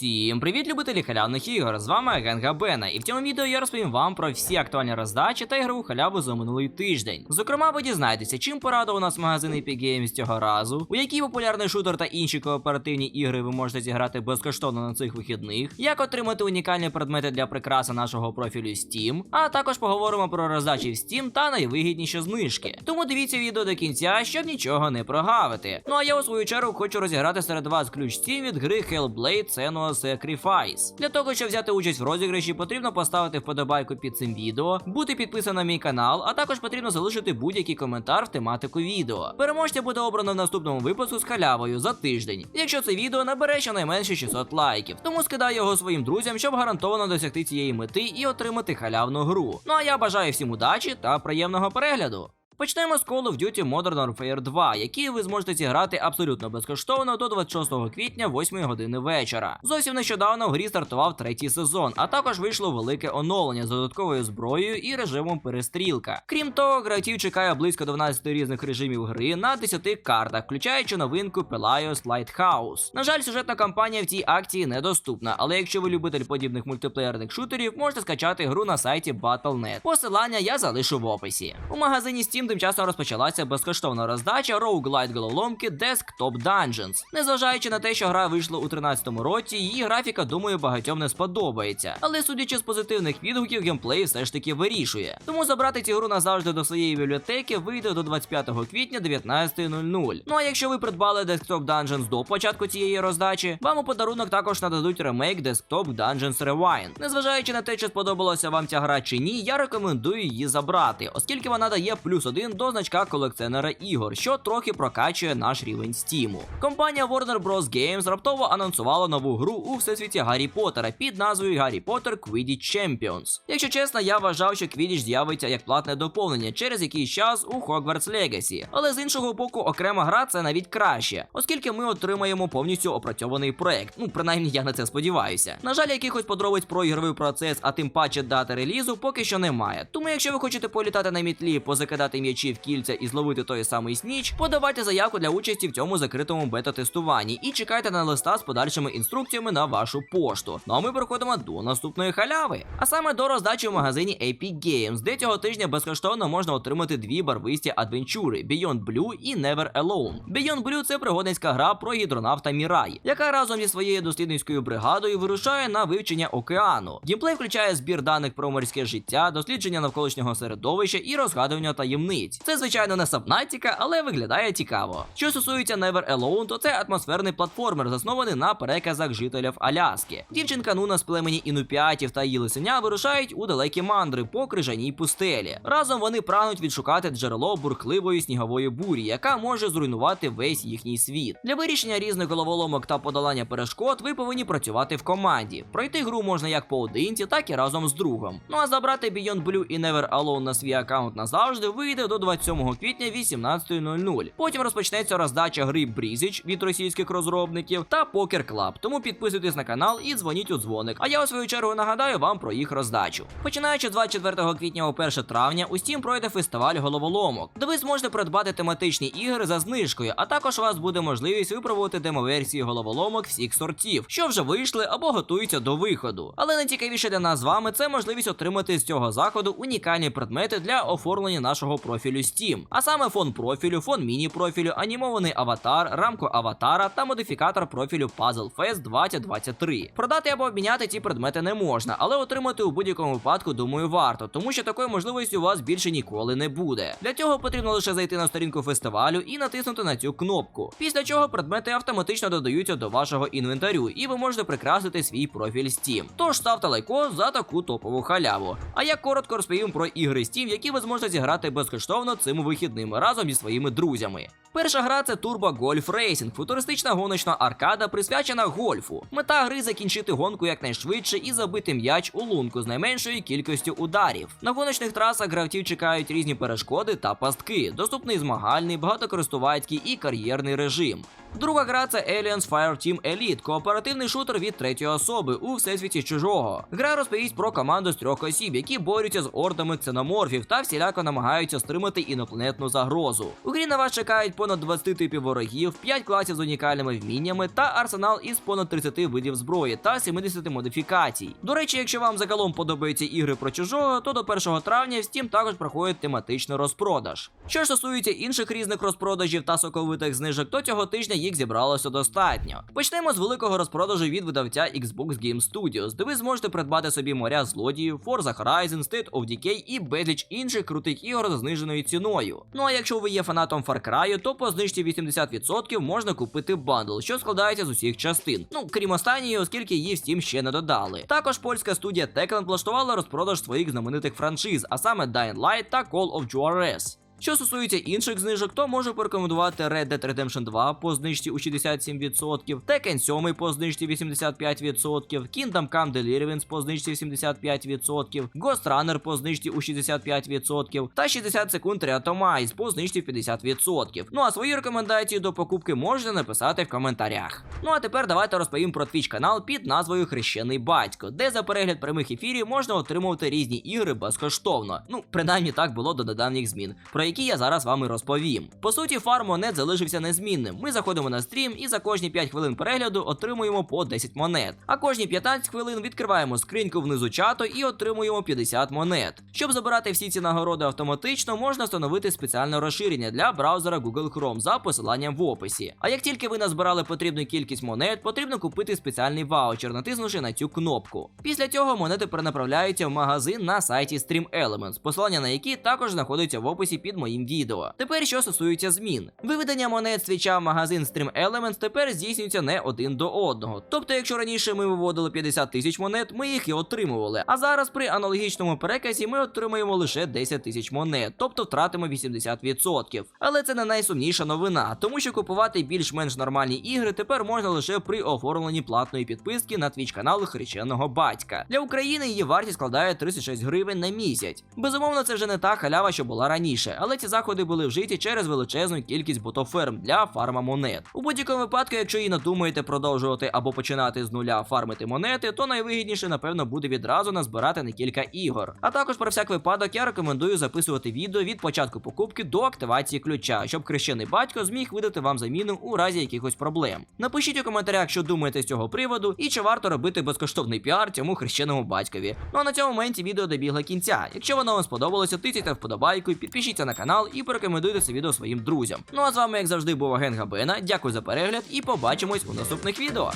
Всім привіт, любителі халявних ігор! З вами Генга Бена, і в цьому відео я розповім вам про всі актуальні роздачі та ігрову халяву за минулий тиждень. Зокрема, ви дізнаєтеся, чим порадував нас магазин Epic Games цього разу, у який популярний шутер та інші кооперативні ігри ви можете зіграти безкоштовно на цих вихідних, як отримати унікальні предмети для прикраси нашого профілю Steam, а також поговоримо про роздачі в Steam та найвигідніші знижки. Тому дивіться відео до кінця, щоб нічого не прогавити. Ну а я у свою чергу хочу розіграти серед вас ключ Steam від гри Hellblade Senua's Sacrifice. Для того, щоб взяти участь в розіграші, потрібно поставити вподобайку під цим відео, бути підписаним на мій канал, а також потрібно залишити будь-який коментар в тематику відео. Переможця буде обрано в наступному випуску з халявою за тиждень, якщо це відео набере щонайменше 600 лайків. Тому скидай його своїм друзям, щоб гарантовано досягти цієї мети і отримати халявну гру. Ну а я бажаю всім удачі та приємного перегляду. Почнемо з Call of Duty Modern Warfare 2, який ви зможете зіграти абсолютно безкоштовно до 26 квітня 8 години вечора. Зовсім нещодавно в грі стартував третій сезон, а також вийшло велике оновлення з додатковою зброєю і режимом перестрілка. Крім того, гравців чекає близько 12 різних режимів гри на 10 картах, включаючи новинку Pelios Lighthouse. На жаль, сюжетна кампанія в цій акції недоступна, але якщо ви любитель подібних мультиплеєрних шутерів, можете скачати гру на сайті Battle.net. Посилання я залишу в описі. У магазині Steam тим часом розпочалася безкоштовна роздача Roguelite головоломки Desktop Dungeons. Незважаючи на те, що гра вийшла у 13-му році, її графіка, думаю, багатьом не сподобається. Але судячи з позитивних відгуків, геймплей все ж таки вирішує. Тому забрати цю гру назавжди до своєї бібліотеки вийде до 25 квітня 19.00. Ну а якщо ви придбали Desktop Dungeons до початку цієї роздачі, вам у подарунок також нададуть ремейк Desktop Dungeons Rewind. Незважаючи на те, чи сподобалася вам ця гра чи ні, я рекомендую її забрати, оскільки вона дає плюс один до значка колекціонера ігор, що трохи прокачує наш рівень стіму. Компанія Warner Bros. Games раптово анонсувала нову гру у всесвіті Гаррі Поттера під назвою Гаррі Поттер Quidditch Champions. Якщо чесно, я вважав, що Quidditch з'явиться як платне доповнення через якийсь час у Hogwarts Legacy. Але з іншого боку, окрема гра це навіть краще, оскільки ми отримаємо повністю опрацьований проект. Ну, принаймні я на це сподіваюся. На жаль, якихось подробиць про ігровий процес, а тим паче дати релізу, поки що немає. Тому, якщо ви хочете політати на мітлі, позакидати м'ячі в кільця і зловити той самий сніч, подавайте заявку для участі в цьому закритому бета-тестуванні і чекайте на листа з подальшими інструкціями на вашу пошту. Ну а ми переходимо до наступної халяви. А саме до роздачі в магазині Epic Games, де цього тижня безкоштовно можна отримати дві барвисті адвенчури Beyond Blue і Never Alone. Beyond Blue це пригодницька гра про гідронавта Мірай, яка разом зі своєю дослідницькою бригадою вирушає на вивчення океану. Геймплей включає збір даних про морське життя, дослідження навколишнього середовища і розгадування таємниць. Це звичайно не сабнатіка, але виглядає цікаво. Що стосується Never Alone, то це атмосферний платформер, заснований на переказах жителів Аляски. Дівчинка Нуна з племені інупіатів та її лисеня вирушають у далекі мандри по крижаній пустелі. Разом вони прагнуть відшукати джерело бурхливої снігової бурі, яка може зруйнувати весь їхній світ. Для вирішення різних головоломок та подолання перешкод ви повинні працювати в команді. Пройти гру можна як поодинці, так і разом з другом. Ну а забрати Beyond Blue і Never Alone на свій аккаунт назавжди вийде до 27 квітня 18.00. Потім розпочнеться роздача гри Брізіч від російських розробників та Poker Club. Тому підписуйтесь на канал і дзвоніть у дзвоник. А я у свою чергу нагадаю вам про їх роздачу. Починаючи з 24 квітня у 1 травня, у Steam пройде фестиваль головоломок, де ви зможете придбати тематичні ігри за знижкою, а також у вас буде можливість випробувати демоверсії головоломок всіх сортів, що вже вийшли або готуються до виходу. Але найцікавіше для нас з вами це можливість отримати з цього заходу унікальні предмети для оформлення нашого профілю Steam. А саме фон профілю, фон міні-профілю, анімований аватар, рамку аватара та модифікатор профілю Puzzle Fest 2023. Продати або обміняти ці предмети не можна, але отримати у будь-якому випадку, думаю, варто, тому що такої можливості у вас більше ніколи не буде. Для цього потрібно лише зайти на сторінку фестивалю і натиснути на цю кнопку. Після чого предмети автоматично додаються до вашого інвентарю, і ви можете прикрасити свій профіль Steam. Тож ставте лайко за таку топову халяву. А я коротко розповім про ігри Steam, які ви зможете зіграти безкоштовно цими вихідними разом зі своїми друзями. Перша гра це Turbo Golf Racing, футуристична гоночна аркада, присвячена гольфу. Мета гри закінчити гонку якнайшвидше і забити м'яч у лунку з найменшою кількістю ударів. На гоночних трасах гравців чекають різні перешкоди та пастки, доступний змагальний, багатокористувацький і кар'єрний режим. Друга гра це Aliens Fireteam Elite, кооперативний шутер від третьої особи у всесвіті чужого. Гра розповість про команду з трьох осіб, які борються з ордами ксеноморфів та всіляко намагаються стримати інопланетну загрозу. У грі на вас чекають понад 20 типів ворогів, 5 класів з унікальними вміннями та арсенал із понад 30 видів зброї та 70 модифікацій. До речі, якщо вам загалом подобаються ігри про чужого, то до 1 травня в Steam також проходить тематичний розпродаж. Що ж стосується інших різних розпродажів та соковитих знижок, то цього тижня їх зібралося достатньо. Почнемо з великого розпродажу від видавця Xbox Game Studios, де ви зможете придбати собі моря злодіїв, Forza Horizon, State of Decay і безліч інших крутих ігор за зниженою ціною. Ну а якщо ви є фанатом Far Cry, то по знижці 80% можна купити бандл, що складається з усіх частин. Ну крім останньої, оскільки її в Steam ще не додали. Також польська студія Techland влаштувала розпродаж своїх знаменитих франшиз, а саме Dying Light та Call of Juarez. Що стосується інших знижок, то можу порекомендувати Red Dead Redemption 2 по знижці у 67%, Tekken 7 по знижці 85%, Kingdom Come Deliverance по знижці 75%, Ghost Runner по знижці у 65% та 60 секунд Reatomize по знижці 50%. Ну а свої рекомендації до покупки можете написати в коментарях. Ну а тепер давайте розповім про Twitch канал під назвою Хрещений Батько, де за перегляд прямих ефірів можна отримувати різні ігри безкоштовно. Ну, принаймні так було до недавніх змін, про які я зараз вами розповім. По суті, фарм монет залишився незмінним. Ми заходимо на стрім і за кожні 5 хвилин перегляду отримуємо по 10 монет. А кожні 15 хвилин відкриваємо скриньку внизу чату і отримуємо 50 монет. Щоб забирати всі ці нагороди автоматично, можна встановити спеціальне розширення для браузера Google Chrome за посиланням в описі. А як тільки ви назбирали потрібну кількість монет, потрібно купити спеціальний ваучер, натиснувши на цю кнопку. Після цього монети перенаправляються в магазин на сайті Stream Elements, посилання на які також знаходиться в описі під моїм відео. Тепер що стосується змін. Виведення монет з твіча в магазин Stream Elements тепер здійснюється не один до одного. Тобто, якщо раніше ми виводили 50 тисяч монет, ми їх і отримували. А зараз при аналогічному переказі ми отримуємо лише 10 тисяч монет, тобто втратимо 80%. Але це не найсумніша новина, тому що купувати більш-менш нормальні ігри тепер можна лише при оформленні платної підписки на твіч канал Хрещеного Батька. Для України її вартість складає 36 гривень на місяць. Безумовно, це вже не та халява, що була раніше, але ці заходи були вжиті через величезну кількість ботоферм для фарма монет. У будь-якому випадку, якщо і надумаєте продовжувати або починати з нуля фармити монети, то найвигідніше, напевно, буде відразу назбирати не кілька ігор. А також про всяк випадок я рекомендую записувати відео від початку покупки до активації ключа, щоб хрещений батько зміг видати вам заміну у разі якихось проблем. Напишіть у коментарях, що думаєте з цього приводу, і чи варто робити безкоштовний піар цьому хрещеному батькові. Ну а на цьому моменті відео добігло кінця. Якщо воно вам сподобалося, тицяйте вподобайку, підпишіться на канал і порекомендуйте це відео своїм друзям. Ну а з вами, як завжди, був агент Габена. Дякую за перегляд і побачимось у наступних відео.